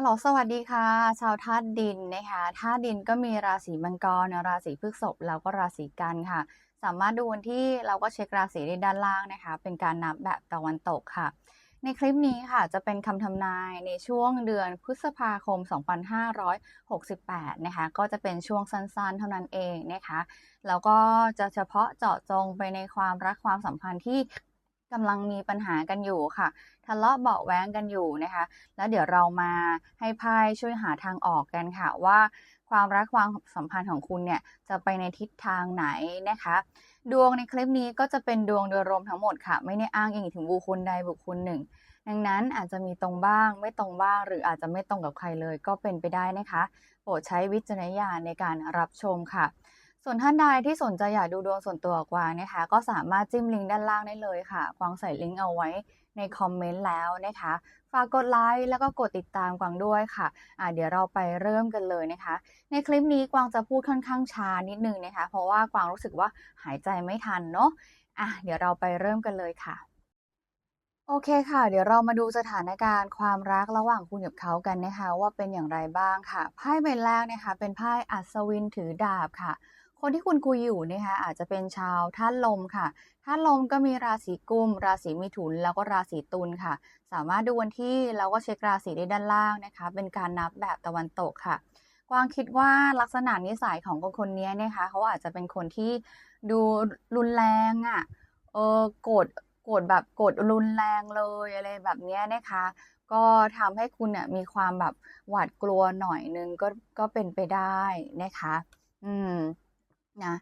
ฮัลโหลสวัสดีค่ะ ชาวธาตุดินนะคะธาตุดินก็มีราศีมังกรราศีพฤษภแล้วก็ราศีกันค่ะ สามารถดูวันที่เราก็เช็คราศีได้ด้านล่างนะคะ เป็นการนับแบบตะวันตกค่ะ ในคลิปนี้ค่ะจะเป็นคำทำนายในช่วงเดือนพฤษภาคม 2568 นะคะ ก็จะเป็นช่วงสั้นๆ เท่านั้นเองนะคะ แล้วก็จะเฉพาะเจาะจงไปในความรักความสัมพันธ์ที่ กำลังมีปัญหากันอยู่ค่ะ ทะเลาะเบาะแว้งกันอยู่นะคะ แล้วเดี๋ยวเรามาให้ไพ่ช่วยหาทางออกกันค่ะว่าความรักความสัมพันธ์ของคุณเนี่ยจะไปในทิศทางไหนนะคะ ดวงในคลิปนี้ก็จะเป็นดวงโดยรวมทั้งหมดค่ะ ไม่ได้อ้างอิงถึงบุคคลใดบุคคลหนึ่ง ดังนั้นอาจจะมีตรงบ้าง ไม่ตรงบ้าง หรืออาจจะไม่ตรงกับใครเลยก็เป็นไปได้นะคะ โปรดใช้วิจารณญาณในการรับชมค่ะ ส่วนท่านใดที่สนใจอยากดูดวงส่วนตัวกวางนะคะ ก็สามารถจิ้มลิงก์ด้านล่างได้เลยค่ะ กวางใส่ลิงก์เอาไว้ในคอมเมนต์แล้วนะคะ ฝากกดไลค์แล้วก็กดติดตามกวางด้วยค่ะอ่าเดี๋ยวเราไปเริ่มกันเลยนะคะ ในคลิปนี้กวางจะพูดค่อนข้างช้านิดนึงนะคะ เพราะว่ากวางรู้สึกว่าหายใจไม่ทันเนาะอะเดี๋ยวเราไปเริ่มกันเลยค่ะโอเคค่ะ เดี๋ยวเรามาดูสถานการณ์ความรักระหว่างคุณกับเขากันนะคะ ว่าเป็นอย่างไรบ้างค่ะไพ่ใบแรกนะคะ เป็นไพ่อัศวินถือดาบค่ะ คนที่คุณคุยอยู่นะคะอาจจะเป็นชาวธาตุลมค่ะธาตุลมก็มีราศีกุม ราศีมิถุน แล้วก็ราศีตุลค่ะ สามารถดูวันที่แล้วก็เช็คราศีได้ด้านล่างนะคะ เป็นการนับแบบตะวันตกค่ะกวางคิดว่าลักษณะนิสัยของคนคนนี้นะคะเขาอาจจะเป็นคนที่ดูรุนแรงอะ่ะเออโกรธโกรธแบบโกรธรุนแรงเลยอะไรแบบนี้นะคะ ก็ทำให้คุณเนี่ยมีความแบบหวาดกลัวหน่อยนึงก็ก็เป็นไปได้นะคะ อืม นะ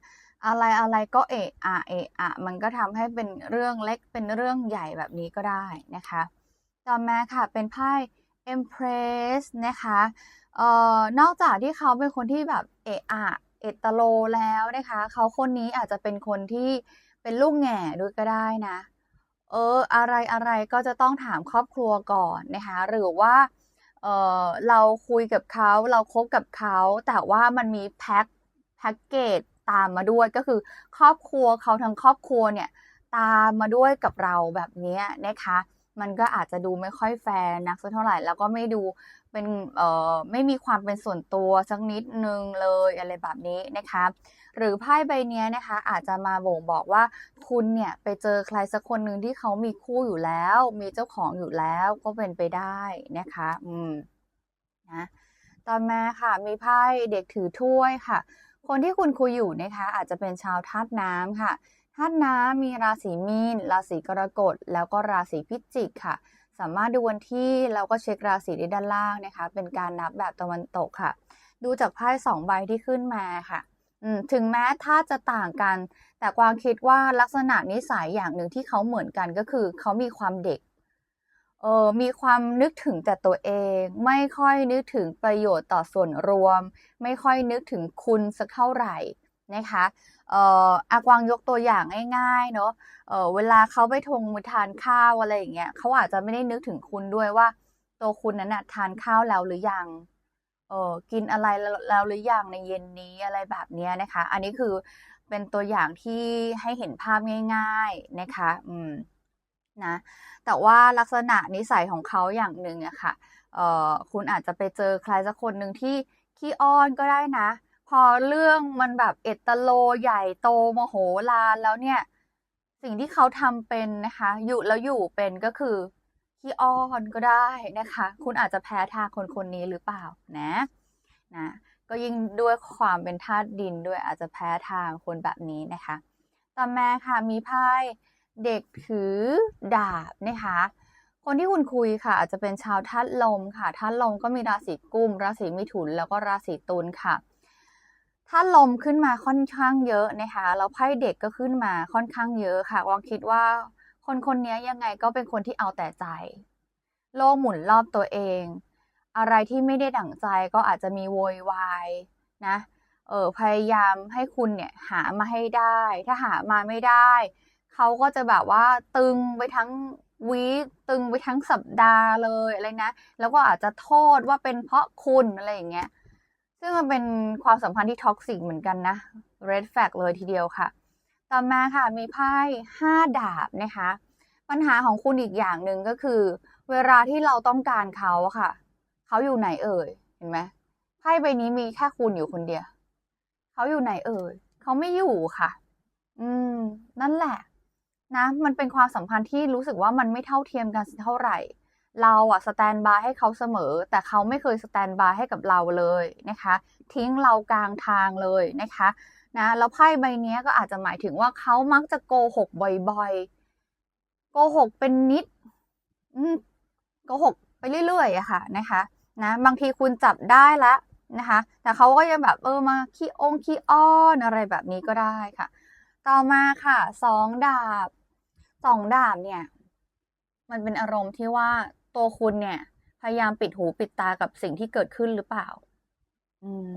อะไรอะไรก็เอะอะเอะอะมันก็ทำให้เป็นเรื่องเล็กเป็นเรื่องใหญ่แบบนี้ก็ได้นะคะ ต่อมาค่ะเป็นไพ่ Empress นะคะเอ่อนอกจากที่เขาเป็นคนที่แบบเอะอะเอตโลแล้วนะคะ เขาคนนี้อาจจะเป็นคนที่เป็นลูกแง่ด้วยก็ได้นะ เอออะไรอะไรก็จะต้องถามครอบครัวก่อนนะคะ หรือว่าเออเราคุยกับเขาเราคบกับเขา แต่ว่ามันมีแพ็คแพ็กเกจ ตามมาด้วยก็คือครอบครัวเขาทั้งครอบครัวเนี่ยตามมาด้วยกับเราแบบนี้นะคะ มันก็อาจจะดูไม่ค่อยแฟร์นักสักเท่าไหร่ แล้วก็ไม่ดูเป็นเอ่อไม่มีความเป็นส่วนตัวสักนิดนึงเลยอะไรแบบนี้นะคะ หรือไพ่ใบนี้นะคะ อาจจะมาบ่งบอกว่าคุณเนี่ยไปเจอใครสักคนหนึ่งที่เขามีคู่อยู่แล้ว มีเจ้าของอยู่แล้วก็เป็นไปได้นะคะ อืมนะต่อมาค่ะมีไพ่เด็กถือถ้วยค่ะ คนที่คุณคุยอยู่นะคะ อาจจะเป็นชาวธาตุน้ำค่ะธาตุน้ำมีราศีมีน ราศีกรกฎ แล้วก็ราศีพิจิกค่ะ สามารถดูวันที่แล้วก็เช็คราศีได้ด้านล่างนะคะ เป็นการนับแบบตะวันตกค่ะ ดูจากไพ่สองใบที่ขึ้นมาค่ะถึงแม้ถ้าจะต่างกัน แต่กวางคิดว่าลักษณะนิสัยอย่างหนึ่งที่เขาเหมือนกันก็คือ เขามีความเด็ก เออมีความนึกถึงแต่ตัวเอง ไม่ค่อยนึกถึงประโยชน์ต่อส่วนรวม ไม่ค่อยนึกถึงคุณสักเท่าไหร่นะคะเอ่ออากวางยกตัวอย่างง่ายๆเนาะเออเวลาเขาไปทงไปทานข้าวอะไรอย่างเงี้ยเขาอาจจะไม่ได้นึกถึงคุณด้วยว่า ตัวคุณนั้นนะทานข้าวแล้วหรือยังเออกินอะไรแล้วหรือยังในเย็นนี้อะไรแบบเนี้ยนะคะ อันนี้คือเป็นตัวอย่างที่ให้เห็นภาพง่าย ๆนะคะ อืม นะ แต่ว่าลักษณะนิสัยของเขาอย่างหนึ่งอะค่ะเออคุณอาจจะไปเจอใครสักคนหนึ่งที่ขี้อ้อนก็ได้นะ พอเรื่องมันแบบเอตโลใหญ่โตมโหฬารแล้วเนี่ย สิ่งที่เขาทำเป็นนะคะ อยู่แล้วอยู่เป็นก็คือขี้อ้อนก็ได้นะคะ คุณอาจจะแพ้ทางคนคนนี้หรือเปล่านะนะ ก็ยิ่งด้วยความเป็นธาตุดินด้วยอาจจะแพ้ทางคนแบบนี้นะคะ ต่อมาค่ะมีไพ่ เด็กถือดาบนะคะ คนที่คุณคุยค่ะ อาจจะเป็นชาวธาตุลมค่ะธาตุลมก็มีราศีกุม ราศีมิถุนแล้วก็ราศีตุลค่ะถ้าลมขึ้นมาค่อนข้างเยอะนะคะแล้วไพ่เด็กก็ขึ้นมาค่อนข้างเยอะค่ะวางคิดว่าคนคนนี้ยังไงก็เป็นคนที่เอาแต่ใจ โลกหมุนรอบตัวเอง อะไรที่ไม่ได้ดั่งใจก็อาจจะมีโวยวายนะเออพยายามให้คุณเนี่ยหามาให้ได้ ถ้าหามาไม่ได้ เขาก็จะแบบว่าตึงไปทั้งวีคตึงไปทั้งสัปดาห์เลยอะไรนะ แล้วก็อาจจะโทษว่าเป็นเพราะคุณอะไรอย่างเงี้ย ซึ่งมันเป็นความสัมพันธ์ที่ท็อกซิกเหมือนกันนะ red flag เลยทีเดียวค่ะ ต่อมาค่ะมีไพ่ห้าดาบนะคะ ปัญหาของคุณอีกอย่างหนึ่งก็คือ เวลาที่เราต้องการเขาค่ะ เขาอยู่ไหนเอ่ย เห็นไหมไพ่ใบนี้มีแค่คุณอยู่คนเดียว เขาอยู่ไหนเอ่ย เขาไม่อยู่ค่ะ อืม นั่นแหละ นะ มันเป็นความสัมพันธ์ที่รู้สึกว่ามันไม่เท่าเทียมกันเท่าไหร่ เราอะสแตนบายให้เขาเสมอ แต่เขาไม่เคยสแตนบายให้กับเราเลยนะคะ ทิ้งเรากลางทางเลยนะคะนะแล้วไพ่ใบนี้ก็อาจจะหมายถึงว่าเขามักจะโกหกบ่อยๆ โกหกเป็นนิดโกหกไปเรื่อยๆอะค่ะนะคะนะบางทีคุณจับได้แล้วนะคะ แต่เขาก็ยังแบบเออมาขี้องขี้อ้อนอะไรแบบนี้ก็ได้ค่ะ ต่อมาค่ะสองดาบ สองดาบเนี่ย มันเป็นอารมณ์ที่ว่าตัวคุณเนี่ย พยายามปิดหูปิดตากับสิ่งที่เกิดขึ้นหรือเปล่า อืม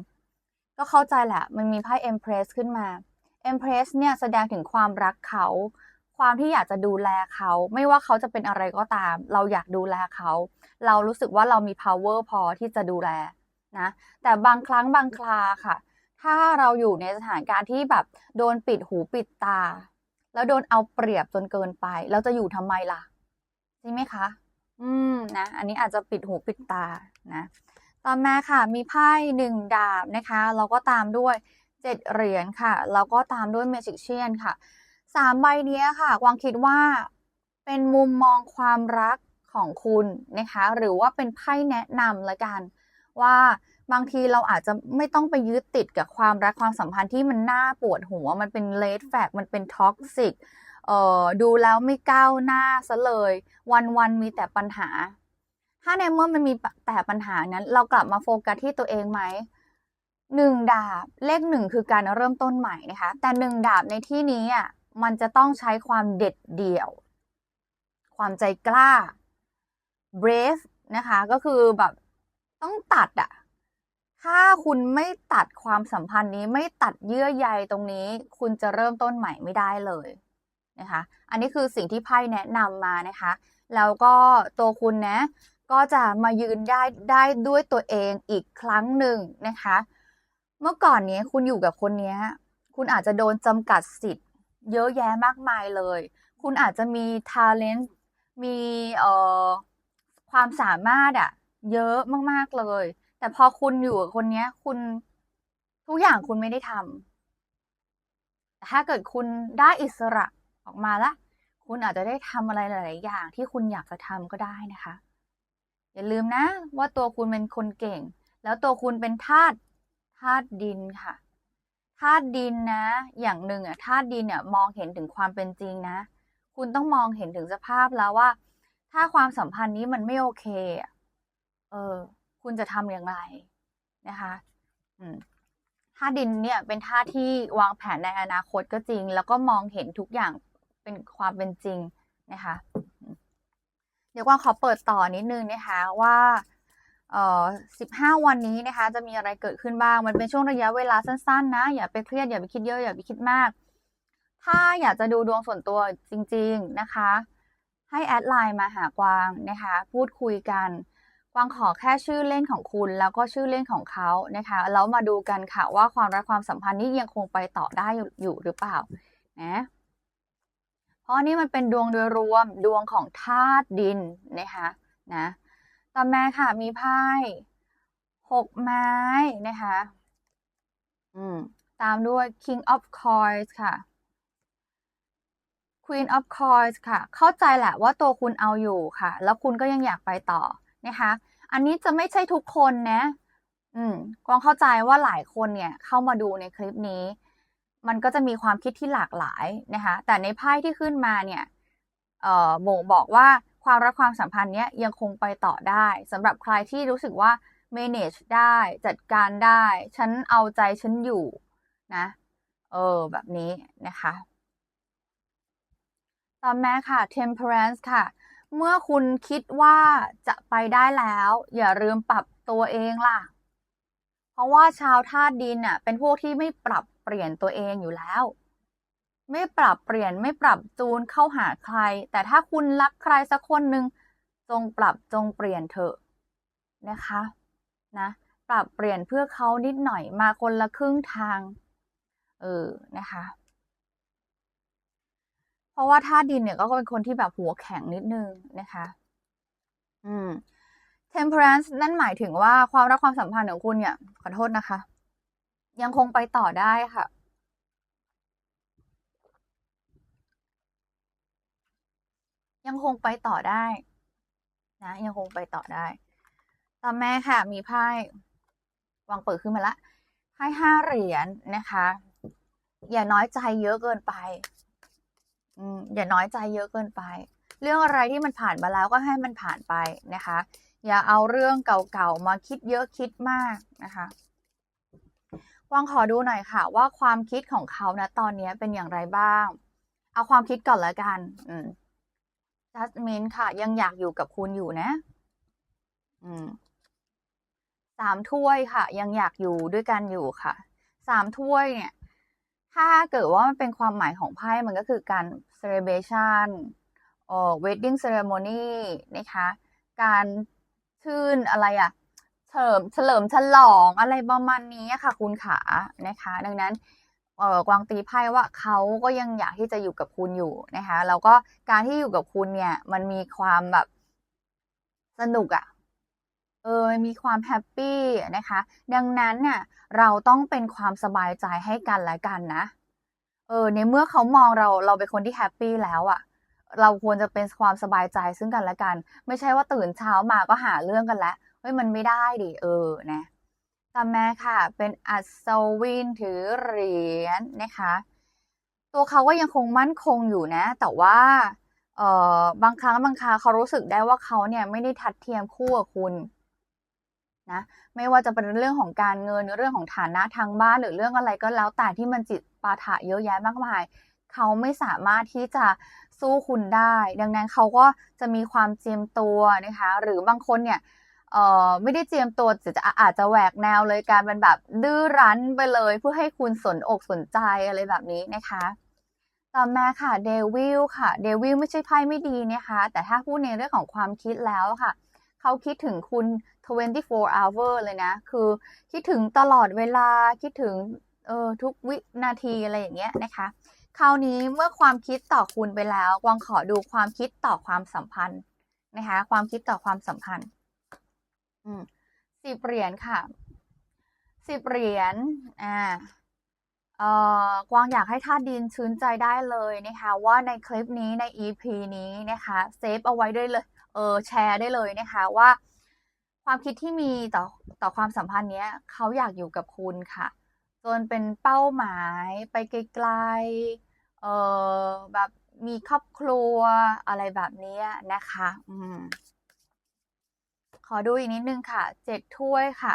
ก็เข้าใจแหละ มันมีไพ่ Empress ขึ้นมา Empress เนี่ยแสดงถึงความรักเขา ความที่อยากจะดูแลเขา ไม่ว่าเขาจะเป็นอะไรก็ตาม เราอยากดูแลเขา เรารู้สึกว่าเรามี power พอที่จะดูแลนะ แต่บางครั้งบางคราค่ะ ถ้าเราอยู่ในสถานการณ์ที่แบบโดนปิดหูปิดตา แล้วโดนเอาเปรียบจนเกินไปเราจะอยู่ทำไมล่ะใช่ไหมคะ อืมนะอันนี้อาจจะปิดหูปิดตานะต่อมาค่ะมีไพ่หนึ่งดาบนะคะ แล้วก็ตามด้วยเจ็ดเหรียญค่ะ แล้วก็ตามด้วยเมจิกเชียนค่ะสามใบเนี้ยค่ะกวางคิดว่าเป็นมุมมองความรักของคุณนะคะ หรือว่าเป็นไพ่แนะนำละกันว่าบางทีเราอาจจะไม่ต้องไปยึดติดกับความรักความสัมพันธ์ที่มันน่าปวดหัว มันเป็นเลดแฟกมันเป็นท็อกซิกเอ่อดูแล้วไม่ก้าวหน้าซะเลย วันวันๆมีแต่ปัญหา ถ้าในเมื่อมันมีแต่ปัญหานั้น เรากลับมาโฟกัสที่ตัวเองไหมหนึ่งดาบเลขหนึ่งคือการเริ่มต้นใหม่นะคะ แต่หนึ่งดาบในที่นี้อะมันจะต้องใช้ความเด็ดเดี่ยว ความใจกล้า brave นะคะ ก็คือแบบต้องตัดอะ ถ้าคุณไม่ตัดความสัมพันธ์นี้ไม่ตัดเยื่อใยตรงนี้ คุณจะเริ่มต้นใหม่ไม่ได้เลยนะคะ อันนี้คือสิ่งที่ไพ่แนะนำมานะคะ แล้วก็ตัวคุณนะก็จะมายืนได้ได้ด้วยตัวเองอีกครั้งหนึ่งนะคะ เมื่อก่อนนี้คุณอยู่กับคนนี้คุณอาจจะโดนจำกัดสิทธิ์ เยอะแยะมากมายเลย คุณอาจจะมี talent มีเอ่อความสามารถอะเยอะมากๆเลย แต่พอคุณอยู่กับคนนี้คุณทุกอย่างคุณไม่ได้ทำแต่ถ้าเกิดคุณได้อิสระออกมาละคุณอาจจะได้ทำอะไรหลาย ๆ อย่างที่คุณอยากจะทำก็ได้นะคะ อย่าลืมนะ ว่าตัวคุณเป็นคนเก่ง แล้วตัวคุณเป็นธาตุธาตุดินค่ะธาตุดินนะ อย่างหนึ่งอะธาตุดินเนี่ยมองเห็นถึงความเป็นจริงนะ คุณต้องมองเห็นถึงสภาพแล้วว่า ถ้าความสัมพันธ์นี้มันไม่โอเค เออ คุณจะทำอย่างไรนะคะอืมธาตุดินเนี่ยเป็นธาตุที่วางแผนในอนาคตก็จริง แล้วก็มองเห็นทุกอย่างเป็นความเป็นจริงนะคะเดี๋ยวกวางขอเปิดต่อนิดนึงนะคะว่าเอ่อ15วันนี้นะคะ จะมีอะไรเกิดขึ้นบ้าง มันเป็นช่วงระยะเวลาสั้น ๆ นะ อย่าไปเครียดอย่าไปคิดเยอะอย่าไปคิดมาก ถ้าอยากจะดูดวงส่วนตัวจริง ๆนะคะ ให้แอดไลน์มาหากวางนะคะ พูดคุยกัน กวางขอแค่ชื่อเล่นของคุณแล้วก็ชื่อเล่นของเขานะคะแล้วมาดูกันค่ะว่าความรักความสัมพันธ์นี้ยังคงไปต่อได้อยู่หรือเปล่านะเพราะนี่มันเป็นดวงโดยรวมดวงของธาตุดินนะคะนะต่อมาค่ะมีไพ่หกไม้นะคะอืมตามด้วย King of Coins ค่ะ Queen of Coins ค่ะ เข้าใจแหละว่าตัวคุณเอาอยู่ค่ะ แล้วคุณก็ยังอยากไปต่อ นะคะ อันนี้จะไม่ใช่ทุกคนนะ อืมกวางเข้าใจว่าหลายคนเนี่ยเข้ามาดูในคลิปนี้ มันก็จะมีความคิดที่หลากหลายนะคะ แต่ในไพ่ที่ขึ้นมาเนี่ย เอ่อบ่งบอกว่าความรักความสัมพันธ์เนี้ยยังคงไปต่อได้สำหรับใครที่รู้สึกว่า manage ได้จัดการได้ ฉันเอาใจฉันอยู่นะ เออ แบบนี้นะคะ ต่อมาค่ะ temperance ค่ะ เมื่อคุณคิดว่าจะไปได้แล้ว อย่าลืมปรับตัวเองล่ะ เพราะว่าชาวธาตุดินน่ะ เป็นพวกที่ไม่ปรับเปลี่ยนตัวเองอยู่แล้ว ไม่ปรับเปลี่ยนไม่ปรับจูนเข้าหาใคร แต่ถ้าคุณรักใครสักคนหนึ่งจงปรับจงเปลี่ยนเถอะนะคะนะ ปรับเปลี่ยนเพื่อเขานิดหน่อยมาคนละครึ่งทาง เออนะคะ ราะว่าธาตุดินเนี่ยก็เป็นคนที่แบบหัวแข็งนิดนึงนะคะ อืม temperance นั่นหมายถึงว่าความรักความสัมพันธ์ของคุณเนี่ย ขอโทษนะคะ ยังคงไปต่อได้ค่ะ ยังคงไปต่อได้ นะ ยังคงไปต่อได้ต่อแม่ค่ะ มีไพ่วางเปิดขึ้นมาละไพ่ห้าเหรียญนะคะ อย่าน้อยใจเยอะเกินไป อย่าน้อยใจเยอะเกินไป เรื่องอะไรที่มันผ่านมาแล้วก็ให้มันผ่านไปนะคะ อย่าเอาเรื่องเก่าๆมาคิดเยอะคิดมากนะคะวางขอดูหน่อยค่ะว่าความคิดของเขานะตอนนี้เป็นอย่างไรบ้าง เอาความคิดก่อนละกัน อืม Jasmine ค่ะ ยังอยากอยู่กับคุณอยู่นะ อืมสามถ้วยค่ะ ยังอยากอยู่ด้วยกันอยู่ค่ะ สามถ้วยเนี่ย ถ้าเกิดว่ามันเป็นความหมายของไพ่มันก็คือการ celebration เอ่อ wedding ceremony นะคะ การชื่นอะไรอะเฉลิมเฉลิมฉลองอะไรประมาณนี้ค่ะคุณขานะคะ ดังนั้นเออกวางตีไพ่ว่าเขาก็ยังอยากที่จะอยู่กับคุณอยู่นะคะแล้วก็การที่อยู่กับคุณเนี่ย มันมีความแบบสนุกอะ เออมีความแฮปปี้นะคะ ดังนั้นเนี่ยเราต้องเป็นความสบายใจให้กันและกันนะ เออในเมื่อเขามองเราเราเป็นคนที่แฮปปี้แล้วอะเราควรจะเป็นความสบายใจซึ่งกันและกัน ไม่ใช่ว่าตื่นเช้ามาก็หาเรื่องกันแล้วเฮ้ยมันไม่ได้ดิเออนะตามแม่ค่ะ เป็นอัศวินถือเหรียญนะคะ ตัวเขาก็ยังคงมั่นคงอยู่นะ แต่ว่าเออบางครั้งบางคราเขารู้สึกได้ว่าเขาเนี่ยไม่ได้ทัดเทียมคู่กับคุณ นะไม่ว่าจะเป็นเรื่องของการเงินเรื่องของฐานะทางบ้านหรือเรื่องอะไรก็แล้วแต่ที่มันจิตปาถะเยอะแยะมากมาย เขาไม่สามารถที่จะสู้คุณได้ ดังนั้นเขาก็จะมีความเจียมตัวนะคะ หรือบางคนเนี่ยเอ่อไม่ได้เจียมตัวจะอาจจะแหวกแนวเลยการเป็นแบบดื้อรั้นไปเลยเพื่อให้คุณสนอกสนใจอะไรแบบนี้นะคะต่อมาค่ะเดวิลค่ะเดวิลไม่ใช่ไพ่ไม่ดีนะคะ แต่ถ้าพูดในเรื่องของความคิดแล้วค่ะ เขาคิดถึงคุณ 24 hour เลยนะ คือคิดถึงตลอดเวลาคิดถึงเออทุกวินาทีอะไรอย่างเงี้ยนะคะ คราวนี้เมื่อความคิดต่อคุณไปแล้วกวางขอดูความคิดต่อความสัมพันธ์นะคะ ความคิดต่อความสัมพันธ์อืมสิบเหรียญค่ะสิบเหรียญอ่าเอ่อกวางอยากให้ท่าดินชื้นใจได้เลยนะคะ ว่าในคลิปนี้ใน EP นี้นะคะเซฟเอาไว้ได้เลยเออแชร์ได้เลยนะคะว่า ความคิดที่มีต่อต่อความสัมพันธ์เนี้ยเขาอยากอยู่กับคุณค่ะ จนเป็นเป้าหมายไปไกลๆเออแบบมีครอบครัวอะไรแบบนี้นะคะ อืมขอดูอีกนิดนึงค่ะ เจ็ดถ้วยค่ะ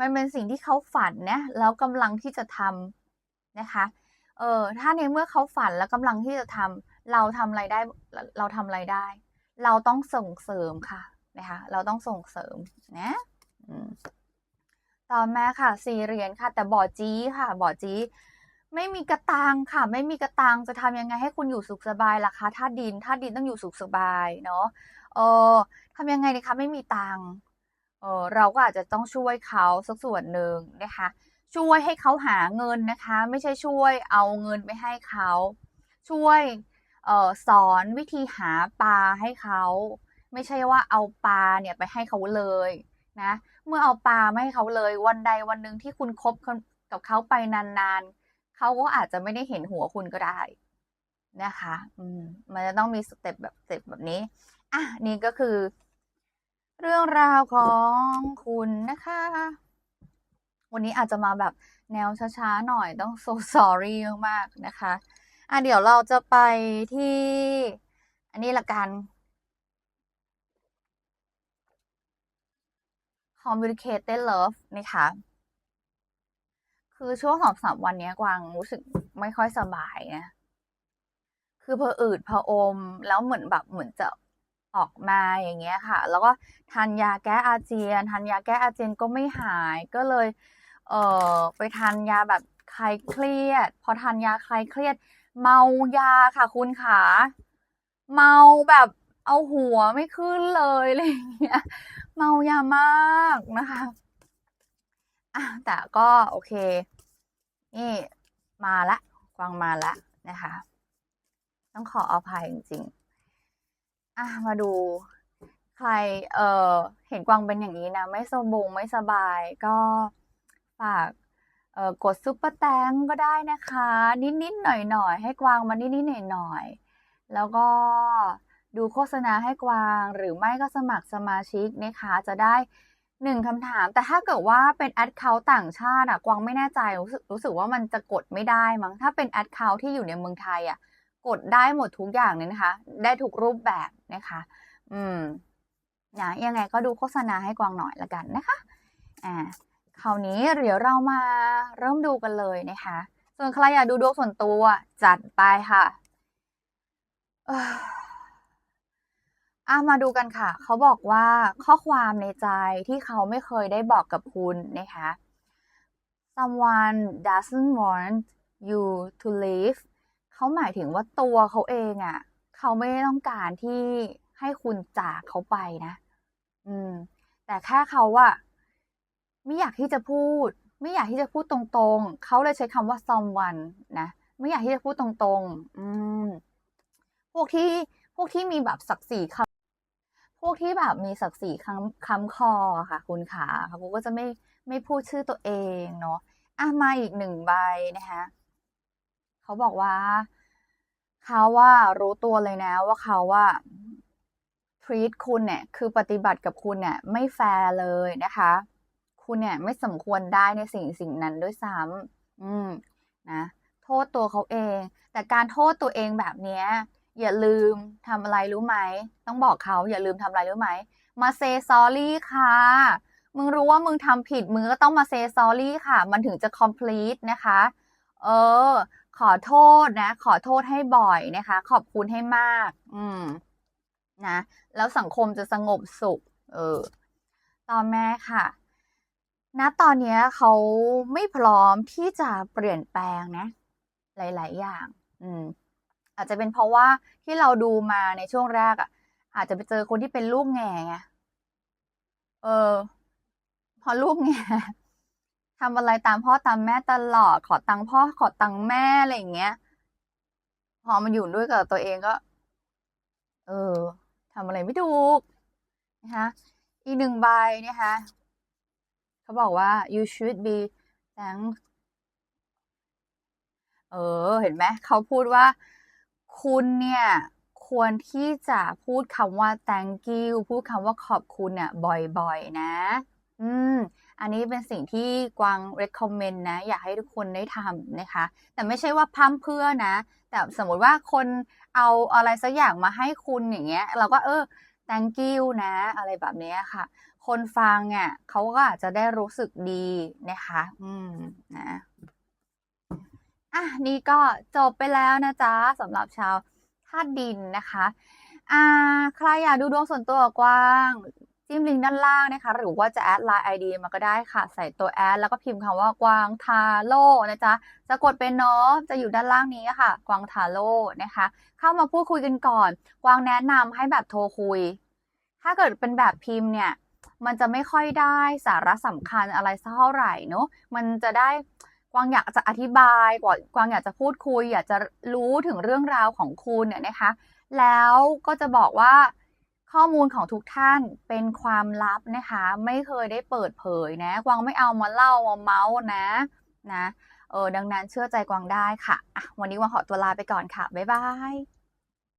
มันเป็นสิ่งที่เขาฝันนะ แล้วกำลังที่จะทำนะคะ เออ ถ้าในเมื่อเขาฝันแล้วกำลังที่จะทำเราทำอะไรได้ เราทำอะไรได้ เราต้องส่งเสริมค่ะ นะคะ เราต้องส่งเสริมนะอืมต่อมาค่ะสี่เหรียญค่ะ แต่บอจี้ค่ะบอจี้ไม่มีกระตังค่ะ ไม่มีกระตังจะทำยังไงให้คุณอยู่สุขสบายล่ะคะถ้าดินถ้าดินต้องอยู่สุขสบายเนาะเออทำยังไงดีคะไม่มีตังเออเราก็อาจจะต้องช่วยเขาสักส่วนหนึ่งนะคะ ช่วยให้เขาหาเงินนะคะ ไม่ใช่ช่วยเอาเงินไปให้เขา ช่วยเอ่อสอนวิธีหาปลาให้เขา ไม่ใช่ว่าเอาปลาเนี่ยไปให้เขาเลยนะ เมื่อเอาปลาไม่ให้เขาเลยวันใดวันหนึ่งที่คุณคบกับเขาไปนานๆเขาก็อาจจะไม่ได้เห็นหัวคุณก็ได้นะคะ อืม มันจะต้องมีสเต็ปแบบสเต็ปแบบนี้ อะ นี่ก็คือ เรื่องราวของคุณนะคะ วันนี้อาจจะมาแบบแนวช้าๆหน่อยต้อง so sorry มากๆนะคะ อะ เดี๋ยวเราจะไปที่ อันนี้ละกัน communicated love นะคะ คือช่วงสองสามวันนี้กวางรู้สึกไม่ค่อยสบายนะ คือพออืดพออม แล้วเหมือนแบบเหมือนจะออกมาอย่างเงี้ยค่ะ แล้วก็ทานยาแก้อาเจียนทานยาแก้อาเจียนก็ไม่หายก็เลย เออไปทานยาแบบคลายเครียด พอทานยาคลายเครียด เมายาค่ะคุณขาเมาแบบ เอาหัวไม่ขึ้นเลยอะไรอย่างเงี้ย เมายามากนะคะอะแต่ก็โอเค นี่มาละกวางมาละนะคะ ต้องขออภัยจริงๆอะมาดูใครเออเห็นกวางเป็นอย่างนี้นะ ไม่สบงไม่สบายก็ฝากเออกดซุปเปอร์แตงก็ได้นะคะ นิดๆหน่อยๆ ให้กวางมานิดๆหน่อยๆ แล้วก็ ดูโฆษณาให้กวาง หรือไม่ก็สมัครสมาชิกนะคะ จะได้หนึ่งคำถาม แต่ถ้าเกิดว่าเป็นแอดเคาท์ต่างชาติอะกวางไม่แน่ใจรู้สึกรู้สึกว่ามันจะกดไม่ได้มั้งถ้าเป็นแอดเคาท์ที่อยู่ในเมืองไทยอะกดได้หมดทุกอย่างเลยนะคะ ได้ทุกรูปแบบนะคะ อืมนะยังไงก็ดูโฆษณาให้กวางหน่อยละกันนะคะอ่าคราวนี้เดี๋ยวเรามาเริ่มดูกันเลยนะคะ ส่วนใครอยากดูดวงส่วนตัวจัดไปค่ะ อะมาดูกันค่ะ เขาบอกว่าข้อความในใจที่เขาไม่เคยได้บอกกับคุณนะคะ someone doesn't want you to leave เขาหมายถึงว่าตัวเขาเองอะ่ะ เขาไม่ได้ต้องการที่ให้คุณจากเขาไปนะ อืม แต่แค่เขาอะไม่อยากที่จะพูด ไม่อยากที่จะพูดตรงๆ เขาเลยใช้คำว่า someone นะ ไม่อยากที่จะพูดตรงๆ อืม พวกที่พวกที่มีแบบศักดิ์ศรีคำ พวกที่แบบมีศักดิ์ศรีคำคำคอค่ะ คุณขาเขาก็จะไม่ไม่พูดชื่อตัวเองเนาะอะมาอีกหนึ่งใบนะคะเขาบอกว่าเขาว่ารู้ตัวเลยนะว่าเขาว่า treat คุณเนี่ยคือปฏิบัติกับคุณเนี่ยไม่แฟร์เลยนะคะ คุณเนี่ยไม่สมควรได้ในสิ่งสิ่งนั้นด้วยซ้ำอืมนะ โทษตัวเขาเอง แต่การโทษตัวเองแบบเนี้ย อย่าลืมทำอะไรรู้ไหม ต้องบอกเขาอย่าลืมทำอะไรรู้ไหม มาเซซอรี่ค่ะ มึงรู้ว่ามึงทำผิดมึงก็ต้องมาเซซอรี่ค่ะ มันถึงจะ complete นะคะ เออ ขอโทษนะ ขอโทษให้บ่อยนะคะ ขอบคุณให้มาก อืม นะ แล้วสังคมจะสงบสุข เออ ต่อแม่ค่ะณตอนนี้เขาไม่พร้อมที่จะเปลี่ยนแปลงนะ หลาย ๆ อย่าง อืม อาจจะเป็นเพราะว่าที่เราดูมาในช่วงแรกอะอาจจะไปเจอคนที่เป็นลูกแง่ไงเออ พอลูกแง่ทำอะไรตามพ่อตามแม่ตลอดขอตังค์พ่อขอตังค์แม่อะไรอย่างเงี้ย พอมาอยู่ด้วยกับตัวเองก็ เออทำอะไรไม่ถูกนะคะอีกหนึ่งใบนะคะเขาบอกว่า you should be thank เออ เห็นไหมเขาพูดว่า คุณเนี่ยควรที่จะพูดคำว่า thank you พูดคำว่าขอบคุณเนี่ยบ่อยๆ นะ อืม อันนี้เป็นสิ่งที่กวาง recommend นะ อยากให้ทุกคนได้ทำนะคะ แต่ไม่ใช่ว่าพร่ำเพื่อนะ แต่สมมติว่าคนเอาอะไรสักอย่างมาให้คุณอย่างเงี้ย เราก็เออ thank you นะ อะไรแบบนี้ค่ะ คนฟังอะเขาก็อาจจะได้รู้สึกดีนะคะ อืม นะ อะนี่ก็จบไปแล้วนะจ๊ะสำหรับชาวธาตุดินนะคะอ่าใครอยากดูดวงส่วนตัวกับกวางจิ้มลิงก์ด้านล่างนะคะ หรือว่าจะแอดไลน์ ID มาก็ได้ค่ะ ใส่ตัวแอดแล้วก็พิมพ์คำว่ากวางทาโร่นะจ๊ะ จะกดเป็นเนาะจะอยู่ด้านล่างนี้ค่ะ กวางทาโร่นะคะ เข้ามาพูดคุยกันก่อน กวางแนะนำให้แบบโทรคุย ถ้าเกิดเป็นแบบพิมพ์เนี่ย มันจะไม่ค่อยได้สาระสำคัญอะไรสักเท่าไหร่เนาะมันจะได้ กวางอยากจะอธิบายกว่ากวางอยากจะพูดคุย อยากจะรู้ถึงเรื่องราวของคุณเนี่ยนะคะ แล้วก็จะบอกว่าข้อมูลของทุกท่านเป็นความลับนะคะ ไม่เคยได้เปิดเผยนะ กวางไม่เอามาเล่ามาเมาส์นะนะเออดังนั้นเชื่อใจกวางได้ค่ะอะวันนี้กวางขอตัวลาไปก่อนค่ะ บ๊ายบาย